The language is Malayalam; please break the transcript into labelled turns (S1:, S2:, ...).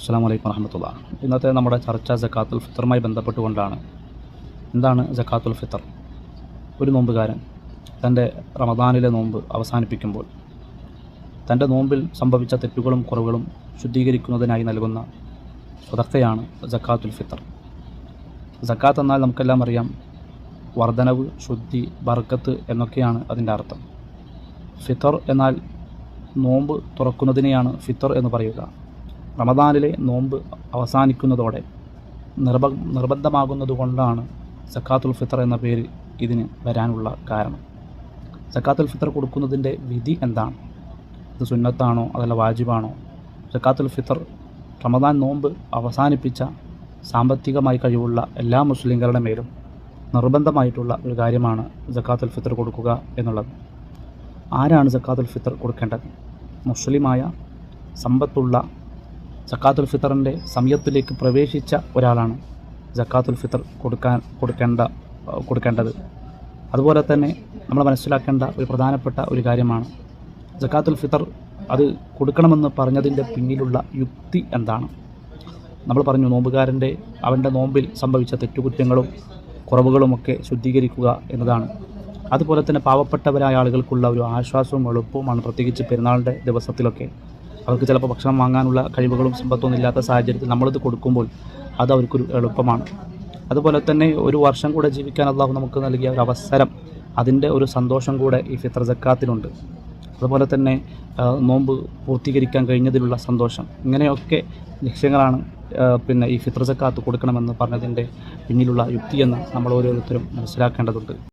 S1: അസ്സാം വലൈക്കും വറഹമത്തുള്ള ഇന്നത്തെ നമ്മുടെ ചർച്ച ജക്കാത്തുൽ ഫിത്തറുമായി ബന്ധപ്പെട്ടുകൊണ്ടാണ്. എന്താണ് ജക്കാത്തുൽ ഫിത്തർ? ഒരു നോമ്പുകാരൻ തന്റെ റമദാനിലെ നോമ്പ് അവസാനിപ്പിക്കുമ്പോൾ തന്റെ നോമ്പിൽ സംഭവിച്ച തെറ്റുകളും കുറവുകളും ശുദ്ധീകരിക്കുന്നതിനായി നൽകുന്ന സ്വതക്കയാണ് ജക്കാത്തുൽ ഫിത്തർ. ജക്കാത്ത് എന്നാൽ നമുക്കെല്ലാം അറിയാം വർധനവ് ശുദ്ധി ബർക്കത്ത് എന്നൊക്കെയാണ് അതിന്റെ അർത്ഥം. ഫിത്തർ എന്നാൽ നോമ്പ് തുറക്കുന്നതിനെയാണ് ഫിത്തർ എന്ന് പറയുക. റമദാനിലെ നോമ്പ് അവസാനിക്കുന്നതോടെ നിർബ നിർബന്ധമാകുന്നതുകൊണ്ടാണ് സക്കാത്തുൽ ഫിത്തർ എന്ന പേര് ഇതിന് വരാനുള്ള കാരണം. സക്കാത്തുൽ ഫിത്തർ കൊടുക്കുന്നതിന്റെ വിധി എന്താണ്? ഇത് സുന്നത്താണോ അതല്ല വാജിബാണോ? സക്കാത്തുൽ ഫിത്തർ റമദാൻ നോമ്പ് അവസാനിപ്പിച്ച സാമ്പത്തികമായി കഴിവുള്ള എല്ലാ മുസ്ലിങ്ങളുടെ മേലും നിർബന്ധമായിട്ടുള്ള ഒരു കാര്യമാണ് സക്കാത്തുൽ ഫിത്തർ കൊടുക്കുക എന്നുള്ളത്. ആരാണ് സക്കാത്തുൽ ഫിത്തർ കൊടുക്കേണ്ടത്? മുസ്ലിമായ സമ്പത്തുള്ള സക്കാത്തുൽ ഫിത്തറിന്റെ സമയത്തിലേക്ക് പ്രവേശിച്ച ഒരാളാണ് സക്കാത്തുൽ ഫിത്തർ കൊടുക്കാൻ കൊടുക്കേണ്ട കൊടുക്കേണ്ടത്. അതുപോലെ തന്നെ നമ്മൾ മനസ്സിലാക്കേണ്ട ഒരു പ്രധാനപ്പെട്ട ഒരു കാര്യമാണ് സക്കാത്തുൽ ഫിത്തർ അത് കൊടുക്കണമെന്ന് പറഞ്ഞതിന്റെ പിന്നിലുള്ള യുക്തി എന്താണ്? നമ്മൾ പറഞ്ഞു നോമ്പുകാരന്റെ അവന്റെ നോമ്പിൽ സംഭവിച്ച തെറ്റുകുറ്റങ്ങളും കുറവുകളുമൊക്കെ ശുദ്ധീകരിക്കുക എന്നതാണ്. അതുപോലെ തന്നെ പാവപ്പെട്ടവരായ ആളുകൾക്കുള്ള ഒരു ആശ്വാസവും എളുപ്പവുമാണ് പ്രത്യേകിച്ച് പെരുന്നാളിന്റെ ദിവസത്തിലൊക്കെ. അവർക്ക് ചിലപ്പോൾ ഭക്ഷണം വാങ്ങാനുള്ള കഴിവുകളും സമ്പത്തൊന്നും ഇല്ലാത്ത സാഹചര്യത്തിൽ നമ്മളിത് കൊടുക്കുമ്പോൾ അത് അവർക്കൊരു എളുപ്പമാണ്. അതുപോലെ തന്നെ ഒരു വർഷം കൂടെ ജീവിക്കാൻ അള്ളാഹു നമുക്ക് നൽകിയ ഒരു അവസരം അതിന്റെ ഒരു സന്തോഷം കൂടെ ഈ ഫിത്ര ജക്കാത്തിനുണ്ട് അതുപോലെ തന്നെ നോമ്പ് പൂർത്തീകരിക്കാൻ കഴിഞ്ഞതിലുള്ള സന്തോഷം. ഇങ്ങനെയൊക്കെ ലക്ഷ്യങ്ങളാണ് പിന്നെ ഈ ഫിത്ര ജക്കാത്ത് കൊടുക്കണമെന്ന് പറഞ്ഞതിന്റെ പിന്നിലുള്ള യുക്തിയെന്ന് നമ്മൾ ഓരോരുത്തരും മനസ്സിലാക്കേണ്ടതുണ്ട്.